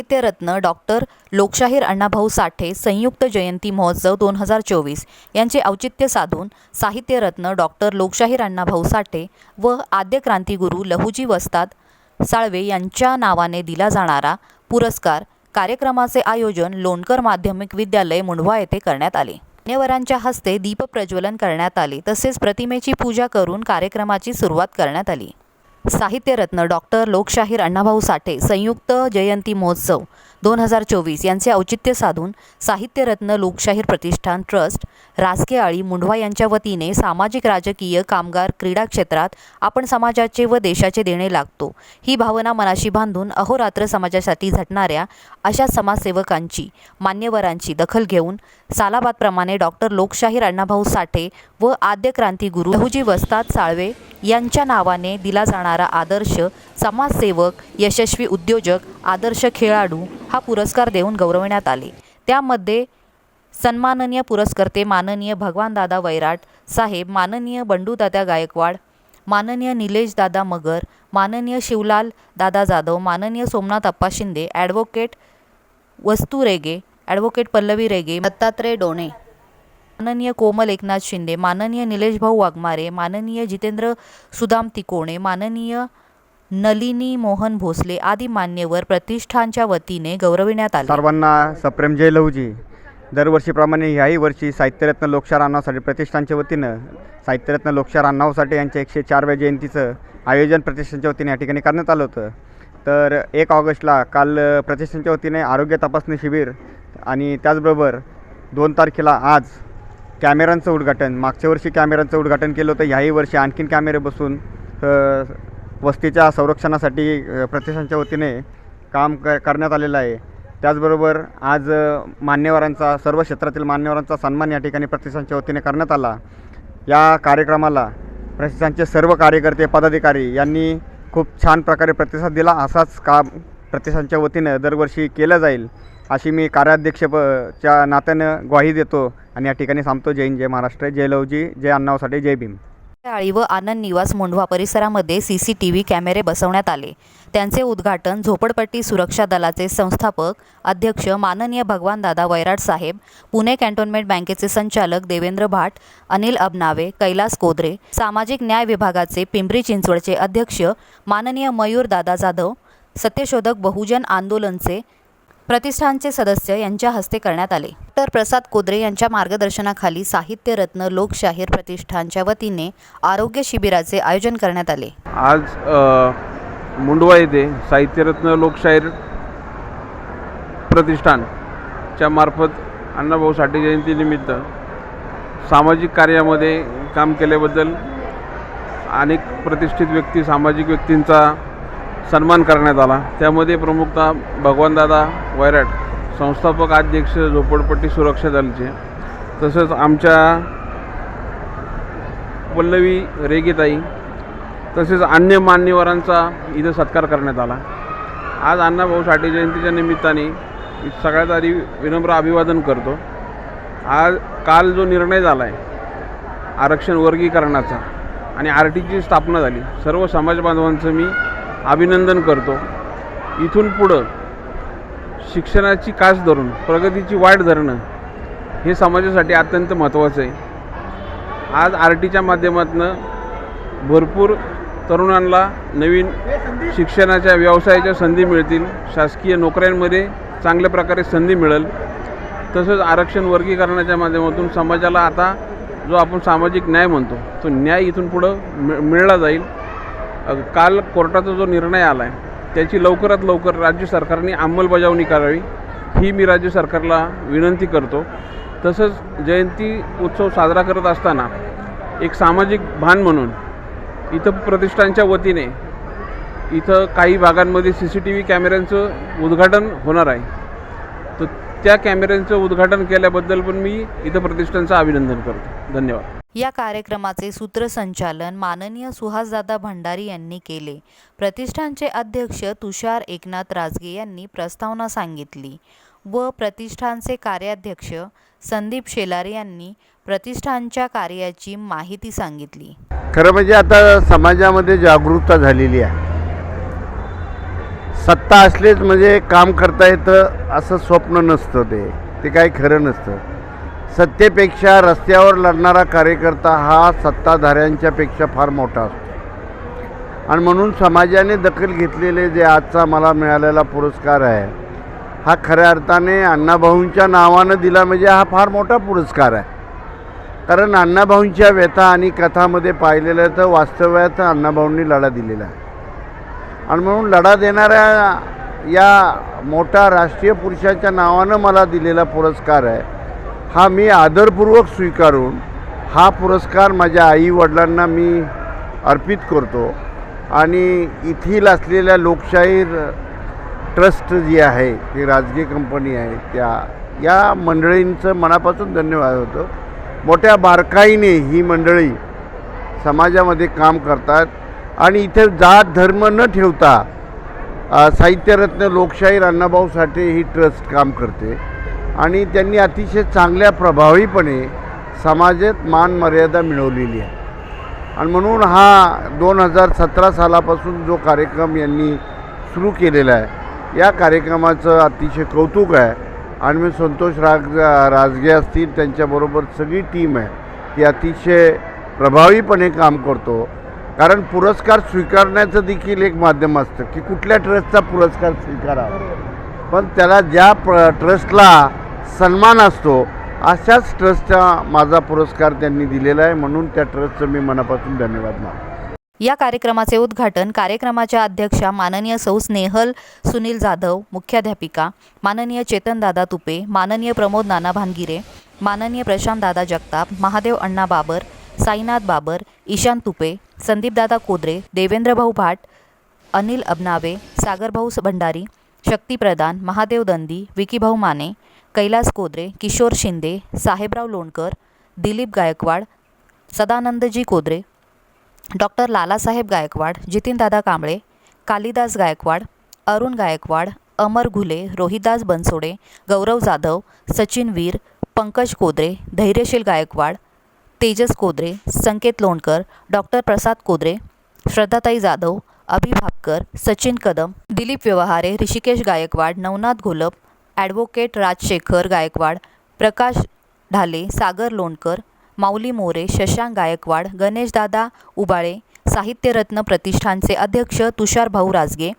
साहित्यरत्न डॉक्टर लोकशाहीर अण्णाभाऊ साठे संयुक्त जयंती महोत्सव दोन हजार चोवीस यांचे औचित्य साधून साहित्यरत्न डॉक्टर लोकशाहीर अण्णाभाऊ साठे व आद्य क्रांतिगुरू लहुजी वस्ताद साळवे यांच्या नावाने दिला जाणारा पुरस्कार कार्यक्रमाचे आयोजन लोणकर माध्यमिक विद्यालय मुंढवा येथे करण्यात आले. मान्यवरांच्या हस्ते दीपप्रज्वलन करण्यात आले तसेच प्रतिमेची पूजा करून कार्यक्रमाची सुरुवात करण्यात आली. साहित्यरत्न डॉक्टर लोकशाहीर अण्णाभाऊ साठे संयुक्त जयंती महोत्सव दोन हजार चोवीस यांचे औचित्य साधून साहित्यरत्न लोकशाहीर प्रतिष्ठान ट्रस्ट राजके आळी मुंढवा यांच्या वतीने सामाजिक राजकीय कामगार क्रीडा क्षेत्रात आपण समाजाचे व देशाचे देणे लागतो. ही भावना मनाशी बांधून अहोरात्र समाजासाठी झटणाऱ्या अशा समाजसेवकांची मान्यवरांची दखल घेऊन सालाबादप्रमाणे डॉक्टर लोकशाहीर अण्णाभाऊ साठे व आद्य क्रांतिगुरू लहुजी वस्ताद साळवे यांच्या नावाने दिला जाणारा आदर्श समाजसेवक यशस्वी उद्योजक आदर्श खेळाडू हा पुरस्कार देऊन गौरवण्यात आले. त्यामध्ये सन्माननीय पुरस्कर्ते माननीय भगवानदादा वैराट साहेब माननीय बंडूदादा गायकवाड माननीय निलेश दादा मगर माननीय शिवलाल दादा जाधव माननीय सोमनाथ अप्पा शिंदे ॲडव्होकेट वस्तू रेगे ॲडव्होकेट पल्लवी रेगे दत्तात्रय डोणे माननीय कोमल एकनाथ शिंदे माननीय निलेश भाऊ वाघमारे माननीय जितेंद्र सुदाम तिकोणे माननीय नलिनी मोहन भोसले आदी मान्यवर प्रतिष्ठानच्या वतीने गौरविण्यात आले. सर्वांना सप्रेम जय लहूजी. दरवर्षीप्रमाणे ह्याही वर्षी साहित्यरत्न लोकशार अण्णावसाठी प्रतिष्ठानच्या वतीनं साहित्यरत्न लोकशार अण्णावसाठी यांच्या एकशे चारव्या जयंतीचं आयोजन प्रतिष्ठानच्या वतीने या ठिकाणी करण्यात आलं होतं. तर एक ऑगस्टला काल प्रतिष्ठानच्या वतीने आरोग्य तपासणी शिबिर आणि त्याचबरोबर दोन तारखेला आज कॅमेऱ्यांचं उद्घाटन मागच्या वर्षी कॅमेऱ्यांचं उद्घाटन केलं होतं. ह्याही वर्षी आणखीन कॅमेरे बसून वस्तीच्या संरक्षणासाठी प्रतिष्ठानच्या वतीने काम क करण्यात आलेलं आहे. त्याचबरोबर आज मान्यवरांचा सर्व क्षेत्रातील मान्यवरांचा सन्मान या ठिकाणी प्रतिष्ठानच्या वतीने करण्यात आला. या कार्यक्रमाला प्रतिष्ठानचे सर्व कार्यकर्ते पदाधिकारी यांनी खूप छान प्रकारे प्रतिसाद दिला. असाच काम प्रतिष्ठानच्या वतीनं दरवर्षी केलं जाईल अशी मी कार्याध्यक्षपच्या नात्यानं ग्वाही देतो आणि या ठिकाणी सांगतो. जय हिंद जय महाराष्ट्र जय लवजी जय अण्णावसाठी जय भीम. आळी व आनंद निवास मुंढवा परिसरामध्ये सी सी टी व्ही कॅमेरे बसवण्यात आले. त्यांचे उद्घाटन झोपडपट्टी सुरक्षा दलाचे संस्थापक अध्यक्ष माननीय भगवानदादा वैराट साहेब पुणे कॅन्टोन्मेंट बँकेचे संचालक देवेंद्र भाट अनिल अबनावे कैलास कोदरे सामाजिक न्याय विभागाचे पिंपरी चिंचवडचे अध्यक्ष माननीय मयूर दादा जाधव सत्यशोधक बहुजन आंदोलनचे प्रतिष्ठानचे सदस्य यांच्या हस्ते करण्यात आले. तर प्रसाद कोदरे यांच्या मार्गदर्शनाखाली साहित्यरत्न लोकशाहीर प्रतिष्ठानच्या वतीने आरोग्य शिबिराचे आयोजन करण्यात आले. आज मुंडवा येथे साहित्यरत्न लोकशाहीर प्रतिष्ठानच्या मार्फत अण्णाभाऊ साठे जयंतीनिमित्त सामाजिक कार्यामध्ये काम केल्याबद्दल अनेक प्रतिष्ठित व्यक्ती सामाजिक व्यक्तींचा सन्मान करण्यात आला. त्यामध्ये प्रमुखतः भगवानदादा वैराट संस्थापक अध्यक्ष झोपडपट्टी सुरक्षा दलचे तसंच आमच्या पल्लवी रेगेताई तसेच अन्य मान्यवरांचा इथं सत्कार करण्यात आला. आज अण्णाभाऊ साठे जयंतीच्या निमित्ताने मी सगळ्यात आधी विनम्र अभिवादन करतो. आज काल जो निर्णय झाला आहे आरक्षण वर्गीकरणाचा आणि आर टीची स्थापना झाली सर्व समाज बांधवांचं मी अभिनंदन करतो. इथून पुढं शिक्षणाची कास धरून प्रगतीची वाट धरणं हे समाजासाठी अत्यंत महत्त्वाचं आहे. आज आर टीच्या माध्यमातून भरपूर तरुणांना नवीन शिक्षणाच्या व्यवसायाच्या संधी मिळतील. शासकीय नोकऱ्यांमध्ये चांगल्या प्रकारे संधी मिळेल. तसंच आरक्षण वर्गीकरणाच्या माध्यमातून समाजाला आता जो आपण सामाजिक न्याय म्हणतो तो न्याय इथून पुढं मिळ मिळला जाईल. काल कोर्टाचा जो निर्णय आला आहे त्याची लवकरात लवकर राज्य सरकारने अंमलबजावणी करावी ही मी राज्य सरकारला विनंती करतो. तसंच जयंती उत्सव साजरा करत असताना एक सामाजिक भान म्हणून इथं प्रतिष्ठानच्या वतीने इथं काही भागांमध्ये सी सी टी व्ही कॅमेऱ्यांचं उद्घाटन होणार आहे. तर त्या कॅमेऱ्यांचं उद्घाटन केल्याबद्दल पण मी इथं प्रतिष्ठानचं अभिनंदन करतो. धन्यवाद. या कार्यक्रमाचे सूत्रसंचालन माननीय सुहासदादा भंडारी यांनी केले. प्रतिष्ठानचे अध्यक्ष तुषार एकनाथ राजगे यांनी प्रस्तावना सांगितली. व प्रतिष्ठानचे कार्याध्यक्ष संदीप शेलार यांनी प्रतिष्ठानच्या कार्याची माहिती सांगितली. खरं म्हणजे आता समाजामध्ये जागरूकता झालेली आहे. सत्ता असलीच म्हणजे काम करता येतं असं स्वप्न नसतं ते. ते काही खरं नसतं. सत्तेपेक्षा रस्त्यावर लढणारा कार्यकर्ता हा सत्ताधाऱ्यांच्यापेक्षा फार मोठा असतो. आणि म्हणून समाजाने दखल घेतलेले जे आजचा मला मिळालेला पुरस्कार आहे हा खऱ्या अर्थाने अण्णाभाऊंच्या नावानं दिला म्हणजे हा फार मोठा पुरस्कार आहे. कारण अण्णाभाऊंच्या व्यथा आणि कथामध्ये पाहिलेलं तर वास्तव्यात अण्णाभाऊंनी लढा दिलेला आहे. आणि म्हणून लढा देणाऱ्या या मोठ्या राष्ट्रीय पुरुषाच्या नावानं मला दिलेला पुरस्कार आहे. हा मी आदरपूर्वक स्वीकारून हा पुरस्कार माझ्या आई वडिलांना मी अर्पित करतो. आणि येथील असलेल्या लोकशाहीर ट्रस्ट जी आहे ती राजकीय कंपनी आहे त्या या मंडळींचं मनापासून धन्यवाद होतो. मोठ्या बारकाईने ही मंडळी समाजामध्ये काम करतात. आणि इथे जात धर्म न ठेवता साहित्यरत्न लोकशाहीर अण्णाभाऊ साठे ही ट्रस्ट काम करते. आणि त्यांनी अतिशय चांगल्या प्रभावीपणे समाजात मान मर्यादा मिळवलेली आहे. आणि म्हणून हा दोन हजार सतरा सालापासून जो कार्यक्रम यांनी सुरू केलेला आहे या कार्यक्रमाचं अतिशय कौतुक आहे. आणि मी संतोष राग राजगे असतील त्यांच्याबरोबर सगळी टीम आहे ती अतिशय प्रभावीपणे काम करतो. कारण पुरस्कार स्वीकारण्याचं देखील एक माध्यम असतं की कुठल्या ट्रस्टचा पुरस्कार स्वीकारावा. पण त्याला ज्या प्र ट्रस्टला सन्मान असतो अशाच ट्रस्टचा माझा पुरस्कार त्यांनी दिलेला आहे. म्हणून त्या ट्रस्टचं मी मनापासून धन्यवाद मानतो. या कार्यक्रमाचे उद्घाटन कार्यक्रमाच्या अध्यक्षा माननीय सौ स्नेहल सुनील जाधव मुख्याध्यापिका माननीय चेतनदादा तुपे माननीय प्रमोद नाना भानगिरे माननीय प्रशांतदादा जगताप महादेव अण्णा Babar Sainath Babar Ishan Tupe Sandeepdada Kodre Devendrabhau Bhat Anil Abnave Sagarbhau Bhandari Shakti Pradhan Mahadev Dandi Vickybhau Mane Kailas Kodre Kishor Shinde Sahebrao Lonkar Dilip Gaikwad Sadanandji Kodre doctor Lalasaheb Gaikwad Jitindada Kamble Kalidas Gaikwad Arun Gaikwad Amar Ghule Rohidas Bansode Gaurav Jadhav Sachin Veer Pankaj Kodre Dhairyasheel Gaikwad Tejas Kodre Sanket Lonkar doctor Prasad Kodre Shraddhatai Jadhav Abhi Bhapkar Sachin Kadam Dilip Vyavhare Rushikesh Gaikwad Navnath Gholap advocate Rajshekhar Gaikwad Prakash Dhale Sagar Lonkar Mauli More Shashank Gaikwad Ganeshdada Ubale Sahityaratna प्रतिष्ठानचे अध्यक्ष तुषारभाऊ राजगे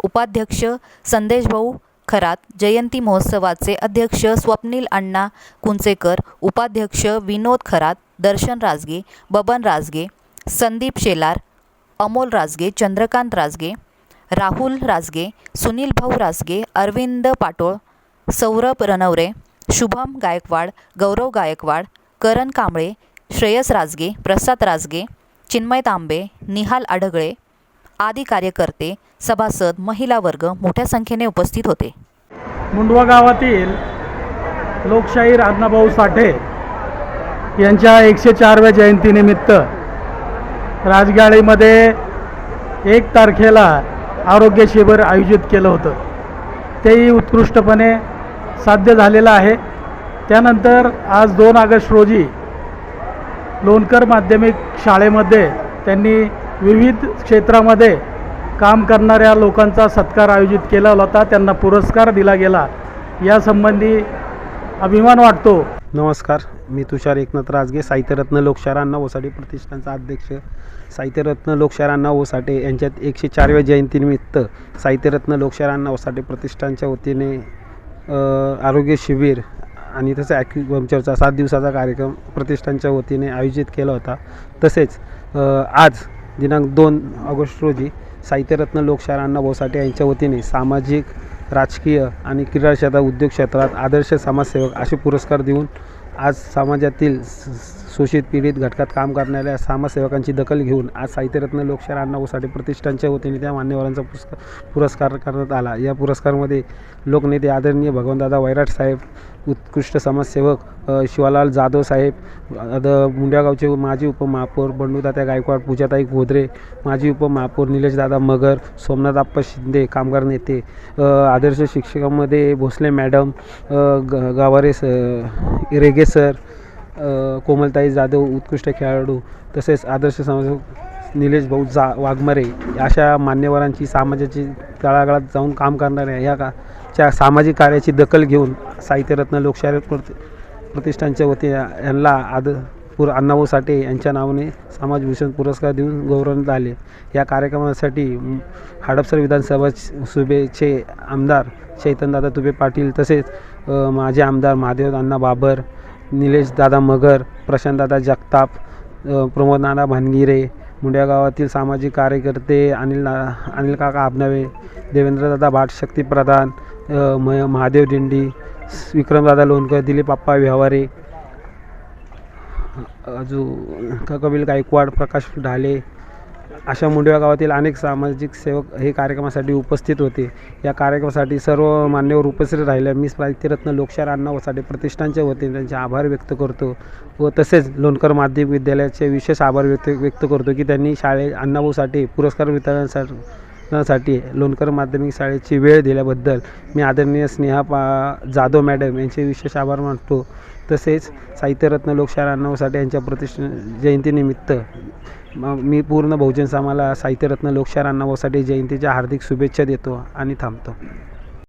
उपाध्यक्ष संदेशभाऊ खरात जयंती महोत्सवाचे अध्यक्ष स्वप्नील अण्णा कुंचेकर उपाध्यक्ष विनोद खरात दर्शन राजगे बबन राजगे संदीप शेलार अमोल राजगे चंद्रकांत राजगे राहुल राजगे सुनील भाऊ राजगे अरविंद पाटोळ सौरभ रनवरे शुभम गायकवाड गौरव गायकवाड करण कांबळे श्रेयस राजगे प्रसाद राजगे चिन्मय तांबे निहाल आढगळे आदी कार्यकर्ते सभासद महिला वर्ग मोठ्या संख्येने उपस्थित होते. मुंडवा गावातील लोकशाहीर अण्णाभाऊ साठे यांच्या एकशे चारव्या जयंतीनिमित्त राजगाडीमध्ये एक तारखेला आरोग्य शिबिर आयोजित केलं होतं. तेही उत्कृष्टपणे साध्य झालेलं आहे. त्यानंतर आज दोन ऑगस्ट रोजी लोणकर माध्यमिक शाळेमध्ये त्यांनी विविध क्षेत्रामध्ये काम करणाऱ्या लोकांचा सत्कार आयोजित केला. होता त्यांना पुरस्कार दिला गेला. यासंबंधी अभिमान वाटतो. नमस्कार. मी तुषार एकनाथ राजगे साहित्यरत्न लोकशाहीर ओसाटे प्रतिष्ठानचा अध्यक्ष साहित्यरत्न लोकशाहीर ओसाटे यांच्यात एकशे चारव्या जयंतीनिमित्त साहित्यरत्न लोकशाहीर ओसाटे प्रतिष्ठानच्या वतीने आरोग्य शिबिर आणि तसं ॲक्युपंक्चरचा सात दिवसाचा कार्यक्रम प्रतिष्ठानच्या वतीने आयोजित केला होता. तसेच आज दिनांक दोन ऑगस्ट रोजी साहित्यरत्न लोकशाहीर अण्णा बोसाटे यांच्या वतीने सामाजिक राजकीय आणि क्रीडा क्षेत्रात उद्योग क्षेत्रात आदर्श समाजसेवक असे पुरस्कार देऊन आज समाजातील स- शोषित पीडित घटकात काम करणाऱ्या समाजसेवकांची दखल घेऊन आज साहित्यरत्न लोकशाहीर अण्णा बोसाटे प्रतिष्ठानच्या वतीने त्या मान्यवरांचा पुरस्कार पुरस्कार करण्यात आला. या पुरस्कारामध्ये लोकनेते आदरणीय भगवंतदादा वैराट साहेब उत्कृष्ट समाजसेवक शिवालाल जाधव साहेब अ, मुंड्यागावचे माजी उपमहापौर बंडूदात्या गायकवाड पूजाताई गोदरे माजी उपमहापौर निलेशदादा मगर सोमनाथ आप्पा शिंदे कामगार नेते आदर्श शिक्षकांमध्ये भोसले मॅडम ग गावारे स रेगे सर कोमलताई जाधव उत्कृष्ट खेळाडू तसेच आदर्श समाज निलेश भाऊ जा वाघमारे अशा मान्यवरांची समाजाची तळागाळात जाऊन काम करणाऱ्या या का च्या सामाजिक कार्याची दखल घेऊन साहित्यरत्न लोकशाहीर प्रति प्रतिष्ठानच्या वतीने यांना आद पूर अण्णाभाऊ साठे यांच्या नावाने समाजभूषण पुरस्कार देऊन गौरवण्यात आले. या कार्यक्रमासाठी हडपसर विधानसभा सुभेचे आमदार चैतनदादा तुबे पाटील तसेच माझे आमदार महादेव अण्णा बाबर निलेश दादा मगर प्रशांतदादा जगताप अ, प्रमोदनाना भानगिरे मुंड्या गावातील सामाजिक कार्यकर्ते अनिल ना अनिल काका आबनावे देवेंद्रदादा भाट शक्ती प्रधान म महादेव दिंडी विक्रमदादा लोणकर दिलीप आप्पा व्यवहारे अजून कपिल गायकवाड प्रकाश ढाले अशा मुंडव्या गावातील अनेक सामाजिक सेवक हे कार्यक्रमासाठी उपस्थित होते. या कार्यक्रमासाठी सर्व मान्यवर उपस्थित राहिले मी साहित्यरत्न लोकशाहीर अण्णा वसाडे प्रतिष्ठानचे होते. त्यांचे आभार व्यक्त करतो व तसेच लोणकर माध्यमिक विद्यालयाचे विशेष आभार व्यक्त व्यक्त करतो की त्यांनी शाळे अण्णाभाऊ साठे पुरस्कार वितरणासाठी साठी लोणकर माध्यमिक शाळेची वेळ दिल्याबद्दल मी आदरणीय स्नेहा पा जाधव मॅडम यांचे विशेष आभार मानतो. तसेच साहित्यरत्न लोकशाहीर अण्णा साठे यांच्या प्रतिष्ठ जयंतीनिमित्त मी पूर्ण बहुजन समाजाला साहित्यरत्न लोकशाहीर अण्णाभाऊ साठे जयंतीच्या हार्दिक शुभेच्छा देतो आणि थांबतो.